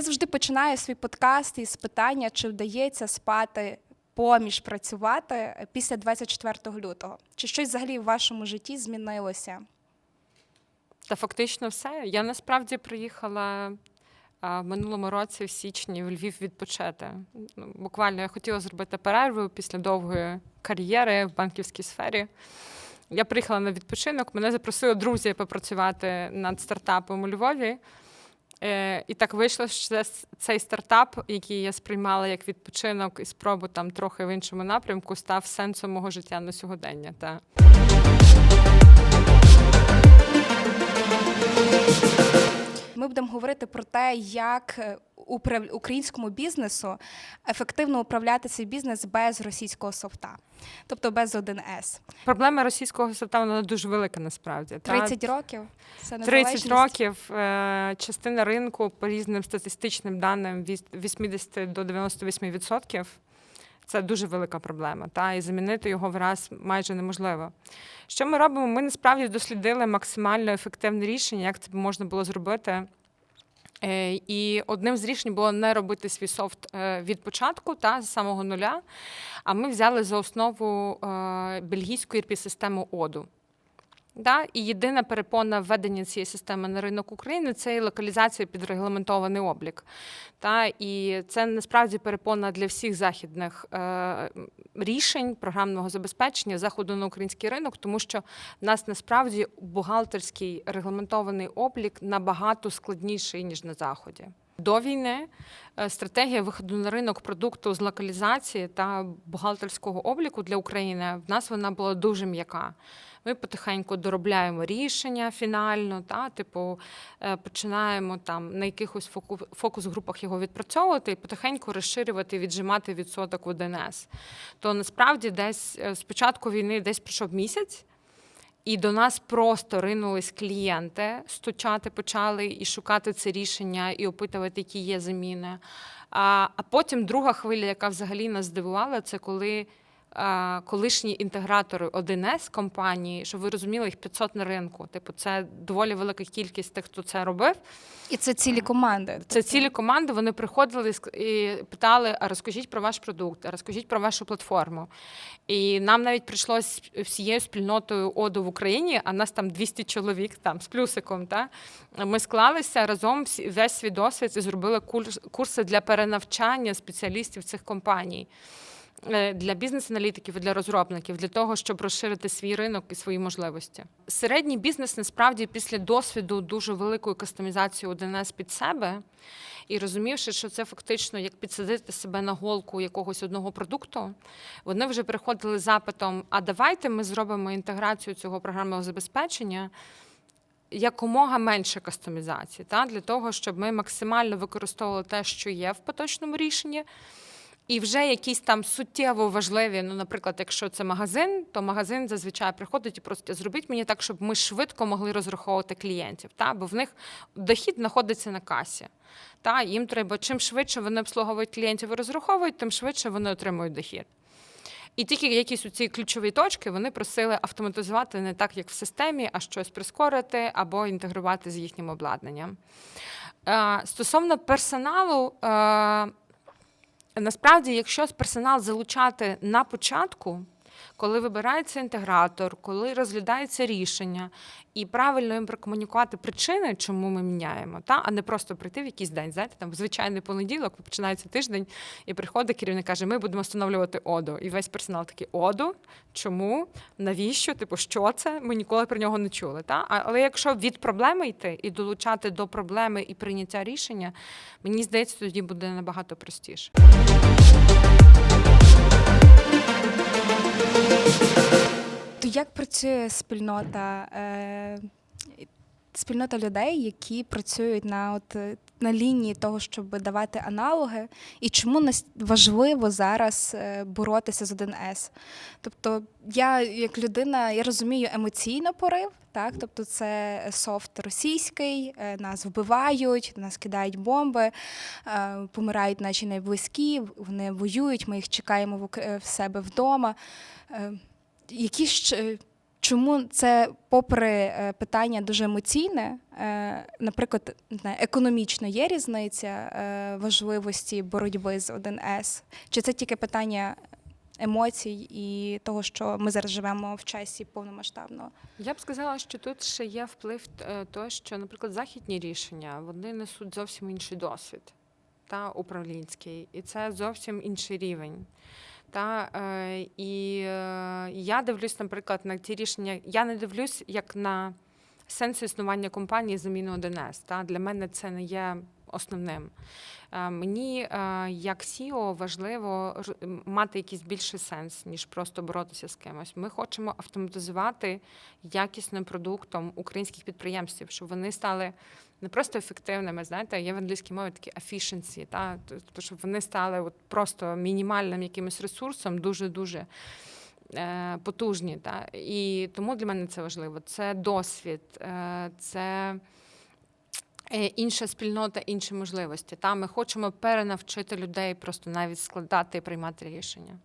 Я завжди починаю свій подкаст із питання, чи вдається спати поміж працювати після 24 лютого. Чи щось взагалі в вашому житті змінилося? Та фактично все. Я насправді приїхала в минулому році, в січні, в Львів відпочити. Ну, Буквально я хотіла зробити перерву після довгої кар'єри в банківській сфері. Я приїхала на відпочинок, мене запросили друзі попрацювати над стартапом у Львові. Е, і так вийшло, що це цей стартап, який я сприймала як відпочинок і спробу там трохи в іншому напрямку, став сенсом мого життя на сьогодення. Та. Ми будемо говорити про те, як е, українському бізнесу ефективно управляти цей бізнес без російського софта, тобто без 1С. Проблема російського софта вона дуже велика насправді. та. 30 років. Це 30 незалежність. років е, частина ринку по різним статистичним даним від 80 до 98 відсотків. Це дуже велика проблема, та і замінити його враз майже неможливо. Що ми робимо? Ми насправді дослідили максимально ефективне рішення, як це можна було зробити. Е, І одним з рішень було не робити свій софт е, від початку та з самого нуля. А ми взяли за основу е, бельгійську ERP-систему ОДУ. Да? І єдина перепона введення цієї системи на ринок України це локалізація під регламентований облік. Та? І це насправді перепона для всіх західних е, рішень програмного забезпечення заходу на український ринок, тому що в нас насправді бухгалтерський регламентований облік набагато складніший ніж на заході. До війни е, стратегія виходу на ринок продукту з локалізації та бухгалтерського обліку для України в нас вона була дуже м'яка. Ми потихеньку доробляємо рішення фінально, та типу е, починаємо там на якихось фокус-групах його відпрацьовувати і потихеньку розширювати, віджимати відсоток в 1С. То насправді десь е, з початку війни десь пройшов місяць. І до нас просто ринулись клієнти, стучати почали і шукати це рішення, і опитувати, які є заміни. А, а потім друга хвиля, яка взагалі нас здивувала, це коли колишні інтегратори 1С компанії, щоб ви розуміли, їх 500 на ринку. Типу, це доволі велика кількість тих, хто це робив. І це цілі команди. Це цілі команди. Вони приходили і питали: а розкажіть про ваш продукт, а розкажіть про вашу платформу. І нам навіть прийшлось всією спільнотою ОДО в Україні, а нас там 200 чоловік там з плюсиком. Та? Ми склалися разом весь свій досвід і зробили курс, курси для перенавчання спеціалістів цих компаній. Е, Для бізнес-аналітиків і для розробників для того, щоб розширити свій ринок і свої можливості. Середній бізнес насправді після досвіду дуже великої кастомізації 1С під себе, і розумівши, що це фактично як підсадити себе на голку якогось одного продукту, вони вже приходили з запитом: а давайте ми зробимо інтеграцію цього програмного забезпечення. Якомога менше кастомізації, та для того, щоб ми максимально використовували те, що є в поточному рішенні, і вже якісь там суттєво важливі, ну, наприклад, якщо це магазин, то магазин зазвичай приходить і просить, зробіть мені так, щоб ми швидко могли розраховувати клієнтів, та? бо в них дохід знаходиться на касі. Та? Їм треба, чим швидше вони обслуговують клієнтів і розраховують, тим швидше вони отримують дохід. І тільки якісь у ці ключові точки вони просили автоматизувати не так, як в системі, а щось прискорити або інтегрувати з їхнім обладнанням. Е, Стосовно персоналу, е, насправді, якщо персонал залучати на початку, коли вибирається інтегратор, коли розглядається рішення, і правильно їм прокомунікувати причини, чому ми міняємо, та а не просто прийти в якийсь день. Знаєте, там звичайний понеділок починається тиждень, і приходить керівник каже: Ми будемо встановлювати ОДО. І весь персонал такий ОДО. Чому? Навіщо? Типу, що це? Ми ніколи про нього не чули. Та? Але якщо від проблеми йти і долучати до проблеми і прийняття рішення, мені здається, тоді буде набагато простіше. То як працює спільнота? Спільнота людей, які працюють на, от, е, на лінії того, щоб давати аналоги, і чому нас важливо зараз е, боротися з 1С? Тобто, я як людина, я розумію емоційно порив. Так, тобто це софт російський, е, нас вбивають, нас кидають бомби, помирають наші найблизькі, вони воюють, ми їх чекаємо в, себе вдома. Які ж е, Чому це, попри е, питання дуже емоційне, е, наприклад, економічно є різниця е, важливості боротьби з 1С? Чи це тільки питання емоцій і того, що ми зараз живемо в часі повномасштабного? Я б сказала, що тут ще є вплив того, що, наприклад, західні рішення вони несуть зовсім інший досвід та управлінський, і це зовсім інший рівень. Та, е, і я дивлюсь, наприклад, на ті рішення. Я не дивлюсь як на сенс існування компанії заміну 1С. Та для мене це не є основним. Е, Мені е, як CEO важливо мати якийсь більший сенс, ніж просто боротися з кимось. Ми хочемо автоматизувати якісним продуктом українських підприємців, щоб вони стали не просто ефективними, знаєте, є в англійській мові такі efficiency, та тобто, щоб вони стали от просто мінімальним якимось ресурсом, дуже дуже. Потужні, та і тому для мене це важливо. Це досвід, е, це інша спільнота, інші можливості. Та ми хочемо перенавчити людей просто навіть складати і приймати рішення.